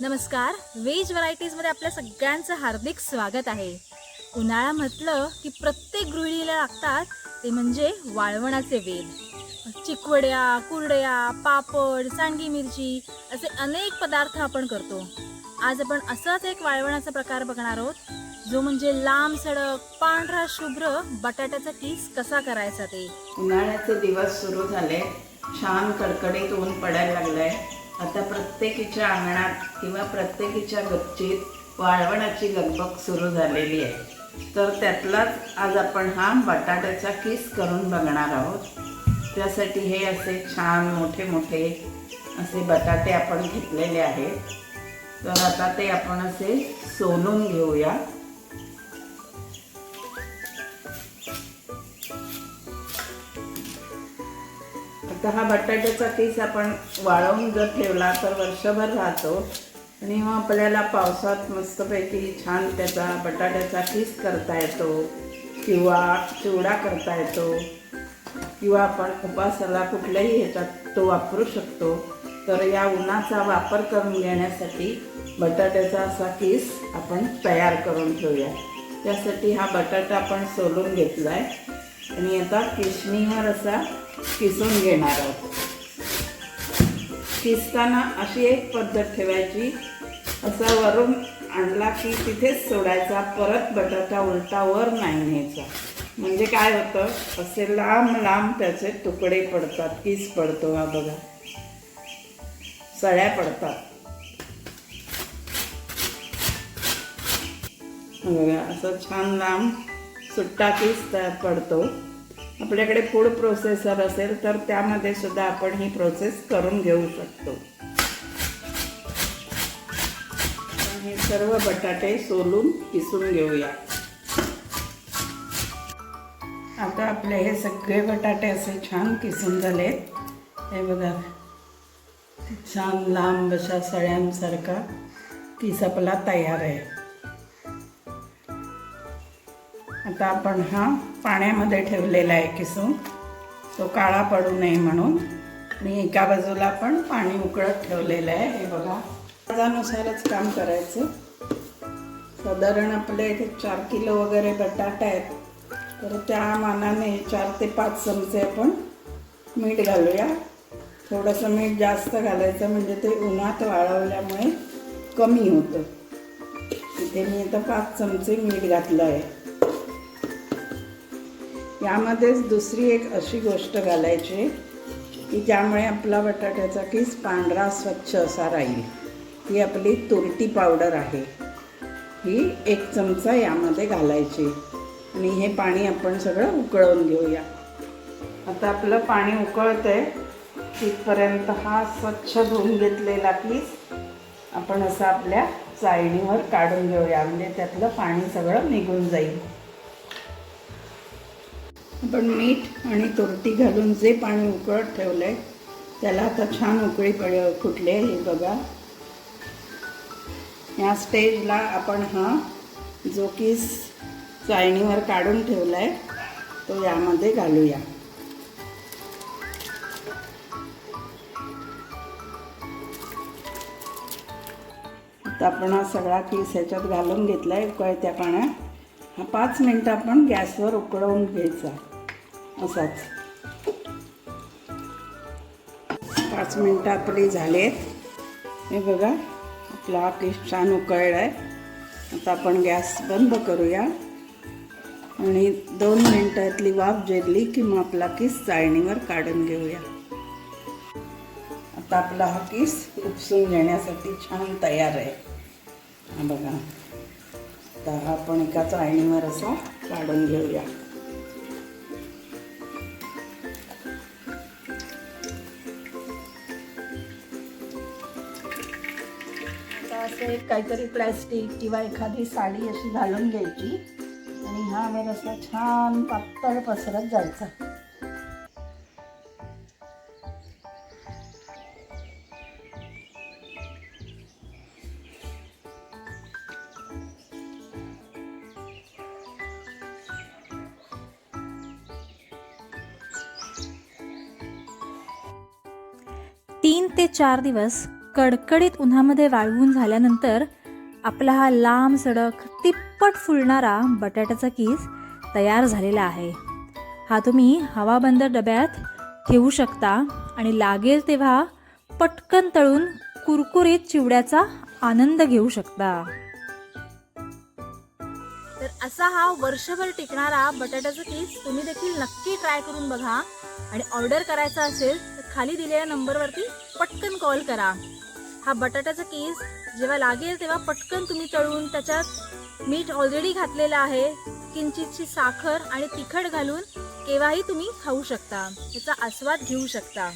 नमस्कार व्हेज व्हरायटीजमध्ये आपल्या सगळ्यांचं हार्दिक स्वागत आहे. उन्हाळा म्हटलं की प्रत्येक गृहिणीला लागतात ते म्हणजे वाळवणाचे वेल. चिकवड्या कुरड्या पापड सांडगी मिरची असे अनेक पदार्थ आपण करतो. आज आपण असाच एक वाळवणाचा प्रकार बघणार आहोत जो म्हणजे लांब सडक पांढरा शुभ्र बटाट्याचा पीस कसा करायचा ते. उन्हाळ्याचे दिवस सुरू झाले. छान कडकडीत ऊन पडायला लागलंय. आता प्रत्येकीच्या अंगणात किंवा प्रत्येकीच्या गच्चीत वाळवणाची लगबग सुरू झालेली आहे. तर त्यातलाच आज आपण हा बटाट्याचा किस करून बघणार आहोत. त्यासाठी हे असे छान मोठे मोठे असे बटाटे आपण घेतलेले आहेत. तर आता ते आपण असे सोलून घेऊया. आता हा बटाट्याचा केस आपण वाळवून जर ठेवला तर वर्षभर राहतो. आणि मग आपल्याला पावसात मस्तपैकी छान त्याचा बटाट्याचा किस करता येतो. किंवा चिवडा करता येतो. किंवा आपण उपासाला कुठल्याही ह्याच्यात तो वापरू शकतो. तर या उन्हाचा वापर करून घेण्यासाठी बटाट्याचा असा किस आपण तयार करून ठेवूया. त्यासाठी हा बटाटा आपण सोलून घेतला आहे आणि आता किशणीवर असा किसून घेणार आहोत. किसताना अशी एक पद्धत ठेवायची. असा वरून आणला की तिथेच सोडायचा परत बटाटा उलटा वर नाही न्यायचा. म्हणजे काय होतं? असे लांब लांब त्याचे तुकडे पडतात किस पडतो हा बघा. सळ्या पडतात. बघा असं छान लांब सुट्टा किस तयार पडतो. आपल्याकडे फूड प्रोसेसर असेल तर त्यामध्ये सुद्धा आपण ही प्रोसेस करून घेऊ शकतो. हे सर्व बटाटे सोलून किसून घेऊया. आता आपले हे सगळे बटाटे असे छान किसून झालेत. हे बघा छान लांब अशा सळ्यांसारखा किस आपला तयार आहे. आता आपण हा पाण्यामध्ये ठेवलेला आहे किसून. तो काळा पडू नये म्हणून. मी एका बाजूला पण पाणी उकळत ठेवलेलं आहे. हे बघा त्यानुसारच काम करायचं. साधारण आपले इथे चार किलो वगैरे बटाटा आहेत. तर त्या मानाने चार ते पाच चमचे आपण मीठ घालूया. थोडंसं मीठ जास्त घालायचं म्हणजे ते उन्हात वाळवल्यामुळे कमी होतं. इथे मी आता पाच चमचे मीठ घातलं आहे. यामध्येच दुसरी एक अशी गोष्ट घालायची की ज्यामुळे आपला बटाट्याचा किस पांढरा स्वच्छ असा राहील. ही आपली तुरटी पावडर आहे. ही एक चमचा यामध्ये घालायची. आणि हे पाणी आपण सगळं उकळवून घेऊया. आता आपलं पाणी उकळतं आहे तिथपर्यंत हा स्वच्छ धुवून घेतलेला पीस आपण असं आपल्या चाळणीवर काढून घेऊया. म्हणजे त्यातलं पाणी सगळं निघून जाईल. आपण मीठ आणि तुरटी घालून जे पाणी उकळत ठेवलं आहे त्याला आता छान उकळी पड फुटले हे बघा. या स्टेजला आपण हा जो की चाळणीवर काढून ठेवला आहे तो यामध्ये घालूया. आता आपण हा सगळा किस ह्याच्यात घालून घेतला आहे उकळत्या पाण्यात. हा पाच मिनटं आपण गॅसवर उकळवून घ्यायचा. असाच. पाच मिनटं आपली झालेत. हे बघा आपला हा छान उकळला आहे आता आपण गॅस बंद करूया. आणि दोन मिनटातली वाफ जेरली की मग आपला किस चाळणीवर काढून घेऊया. आता आपला हा किस उपसून घेण्यासाठी छान तयार आहे. हा बघा. आता हा आपण एका चाळणीवर असा काढून घेऊया. असं एक काहीतरी प्लॅस्टिक किंवा एखादी साडी अशी घालून घ्यायची. आणि हा वर असा छान पातळ पसरत जायचा. तीन ते चार दिवस कडकडीत उन्हामध्ये वाळवून झाल्यानंतर आपला हा लांब सडक तिप्पट फुलणारा बटाट्याचा कीस तयार झालेला आहे. हा तुम्ही हवाबंद डब्यात ठेवू शकता आणि लागेल तेव्हा पटकन तळून कुरकुरीत चिवड्याचा आनंद घेऊ शकता. तर असा हा वर्षभर टिकणारा बटाट्याचा कीस तुम्ही देखील नक्की ट्राय करून बघा आणि ऑर्डर करायचा असेल तर खाली दिलेल्या नंबरवरती पटकन कॉल करा. हा बटाट्याचा केस जेव्हा लागेल तेव्हा पटकन तुम्ही तळून त्याच्यात मीठ ऑलरेडी घातलेलं आहे किंचितशी साखर आणि तिखट घालून केव्हाही तुम्ही खाऊ शकता. त्याचा आस्वाद घेऊ शकता.